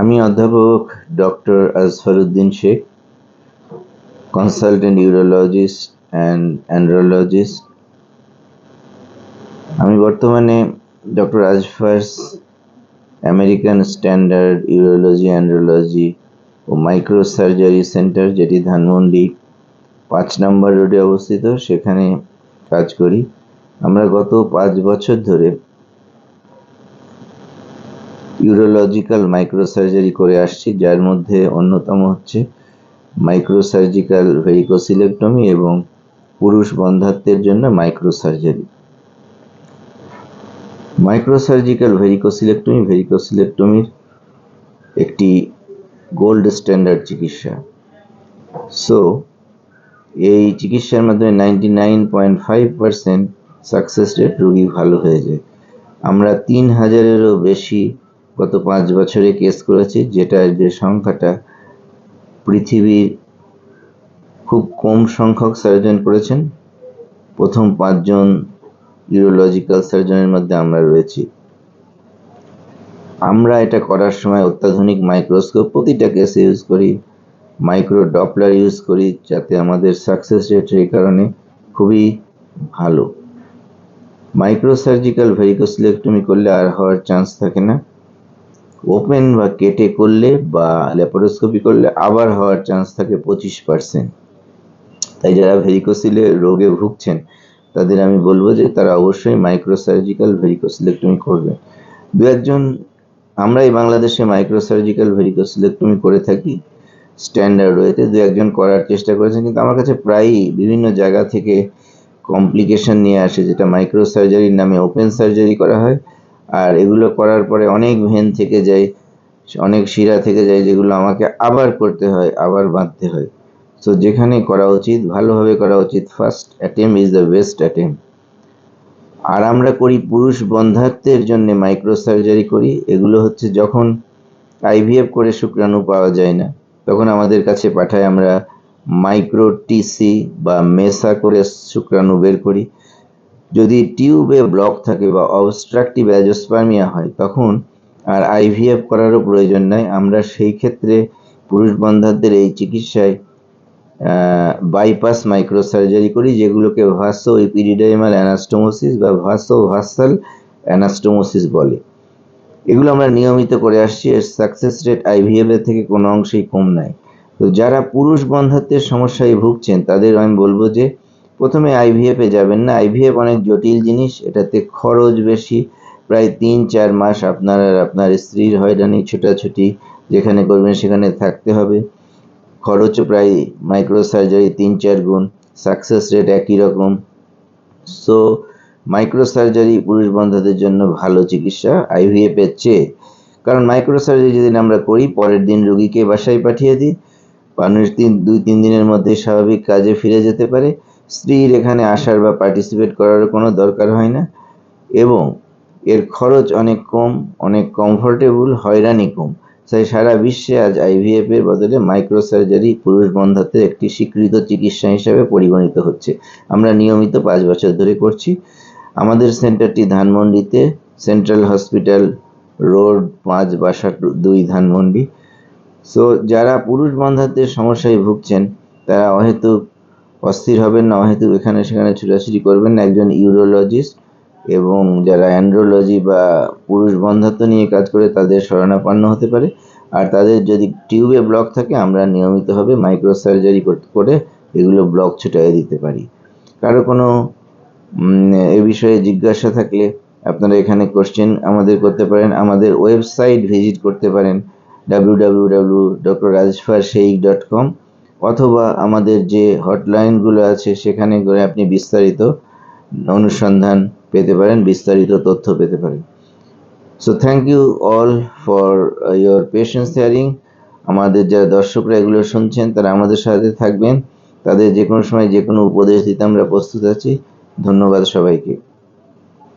আমি অধ্যাপক doctor Azfaruddin Sheikh consultant urologist and andrologist আমি বর্তমানে doctor Azfar's American standard urology andrology ও micro surgery centre যেটি ধানমন্ডি পাঁচ নম্বর রোডে অবস্থিত, সেখানে কাজ করি। আমরা গত পাঁচ বছর ধরে ইউরোলজিক্যাল মাইক্রোসার্জারি করে আসছি, যার মধ্যে অন্যতম হচ্ছে মাইক্রোসার্জিক্যাল ভেরিকোসিলেক্টমি এবং পুরুষ বন্ধাত্বের জন্য মাইক্রোসার্জারি মাইক্রোসার্জিক্যাল ভেরিকোসিলেক্টমি ভেরিকোসিলেক্টমির একটি গোল্ড স্ট্যান্ডার্ড চিকিৎসা। সো এই চিকিৎসার মাধ্যমে ninety nine point five percent success rate রোগী ভালো হয়ে যায়। আমরা তিন হাজারেরও বেশি গত পাঁচ বছরে কেস করেছি যেটা যে সংখ্যাটা পৃথিবীর খুব কম সংখ্যক সার্জন করেছেন। প্রথম পাঁচজন ইউরোলজিক্যাল সার্জনের মধ্যে আমরা রয়েছি। আমরা এটা করার সময় অত্যাধুনিক মাইক্রোস্কোপ প্রতিটা কেসে ইউজ করি মাইক্রো ডপলার ইউজ করি, যাতে আমাদের সাকসেস রেট এই কারণে খুবই ভালো। মাইক্রো সার্জিক্যাল ভেরিকোসিলেক্টমি করলে আর হওয়ার চান্স থাকে না। ওপেন বা কেটে করলে বা ল্যাপারোস্কোপি করলে আবার হওয়ার চান্স থাকে পঁচিশ পার্সেন্ট তাই যারা ভেরিকোসিলে রোগে ভুগছেন, তাদের আমি বলব যে তারা অবশ্যই মাইক্রোসার্জিক্যাল ভেরিকোসিলেক্টমি করবে দু একজন, আমরাই বাংলাদেশে মাইক্রোসার্জিক্যাল ভেরিকোসিলেক্টমি করে থাকি স্ট্যান্ডার্ড ওয়েতে। দু একজন করার চেষ্টা করেছেন, কিন্তু আমার কাছে প্রায়ই বিভিন্ন জায়গা থেকে কমপ্লিকেশন নিয়ে আসে, যেটা মাইক্রো সার্জারির নামে ওপেন সার্জারি করা হয়। আর এগুলো করার পরে অনেক ভেন থেকে যায়, অনেক শিরা থেকে যায় যেগুলো আমাকে আবার করতে হয়, আবার বাঁধতে হয়। সো যেখানে করা উচিত, ভালোভাবে করা উচিত। First attempt is the best attempt আর আমরা করি পুরুষ বন্ধাত্বের জন্য মাইক্রো সার্জারি করি। এগুলো হচ্ছে যখন আইভিএফ করে শুক্রাণু পাওয়া যায় না, তখন আমাদের কাছে পাঠায় আমরা মাইক্রো টিসি বা মেসা করে শুক্রাণু বের করি। যদি টিউবে ব্লক থাকে বা অবস্ট্রাকটিভ অ্যাজোস্পার্মিয়া হয়, তখন আর আইভিএফ করারও প্রয়োজন নাই। আমরা সেই ক্ষেত্রে পুরুষ বন্ধাদের এই চিকিৎসায় বাইপাস মাইক্রো সার্জারি করি, যেগুলোকে ভাসো ইপিডিডাইমাল অ্যানাস্টোমোসিস বা ভাসো ভাসাল অ্যানাস্টোমোসিস বলে। এগুলো আমরা নিয়মিত করে আসছি, এর সাকসেস রেট আইভিএফ এর থেকে কোনো অংশেই কম নাই। তো যারা পুরুষ বন্ধাত্বের সমস্যায় ভুগছেন, তাদের আমি বলব যে প্রথমে আইভিএফে যাবেন না। আইভিএফ অনেক জটিল জিনিস, এটাতে খরচ বেশি। প্রায় তিন, চার মাস আপনার আর আপনার স্ত্রীর হয়রানি, ছোটাছুটি যেখানে করবেন সেখানে থাকতে হবে। খরচ প্রায় মাইক্রো সার্জারি তিন, চার গুণ। সাকসেস রেট একই রকম। সো মাইক্রো সার্জারি পুরুষ বন্ধুদের জন্য ভালো চিকিৎসা আইভিএফের চেয়ে। কারণ মাইক্রো সার্জারি যেদিন আমরা করি, পরের দিন রোগীকে বাসায় পাঠিয়ে দিই। মানুষ দিন দুই, তিন দিনের মধ্যে স্বাভাবিক কাজে ফিরে যেতে পারে। স্ত্রীর এখানে আসার বা পার্টিসিপেট করার কোনো দরকার হয় না এবং এর খরচ অনেক কম, অনেক কমফোর্টেবল হয়রানি কম। তাই সারা বিশ্বে আজ আইভিএফ এর বদলে মাইক্রো সার্জারি পুরুষ বন্ধাত্বের একটি স্বীকৃত চিকিৎসা হিসাবে পরিগণিত হচ্ছে। আমরা নিয়মিত পাঁচ বছর ধরে করছি। আমাদের সেন্টারটি ধানমন্ডিতে, সেন্ট্রাল হসপিটাল রোড পাঁচ বাসা দুই ধানমন্ডি। সো যারা পুরুষ বন্ধাত্বের সমস্যায় ভুগছেন, তারা অহেতুক অস্থির হবেন না অহেতুক এখানে সেখানে ছুটাছুটি করবেন না। একজন ইউরোলজিস্ট এবং যারা অ্যান্ড্রোলজি বা পুরুষ বন্ধাত্ব নিয়ে কাজ করে, তাদের শরণাপন্ন হতে পারে। আর তাদের যদি টিউবে ব্লক থাকে, আমরা নিয়মিতভাবে মাইক্রো সার্জারি করে এগুলো ব্লক ছুটাই দিতে পারি। কারও কোনো এ বিষয়ে জিজ্ঞাসা থাকলে আপনারা এখানে কোশ্চেন আমাদের করতে পারেন। আমাদের ওয়েবসাইট ভিজিট করতে পারেন। W W W doctor Sheikh dot com অথবা আমাদের যে হটলাইনগুলো আছে, সেখানে করে আপনি বিস্তারিত অনুসন্ধান পেতে পারেন, বিস্তারিত তথ্য পেতে পারেন। So thank you all for your patience hearing আমাদের যারা দর্শকরা এগুলো শুনছেন, তারা আমাদের সাথে থাকবেন। তাদের যে কোনো সময় যে কোনো উপদেশ দিতে আমরা প্রস্তুত আছি। ধন্যবাদ সবাইকে।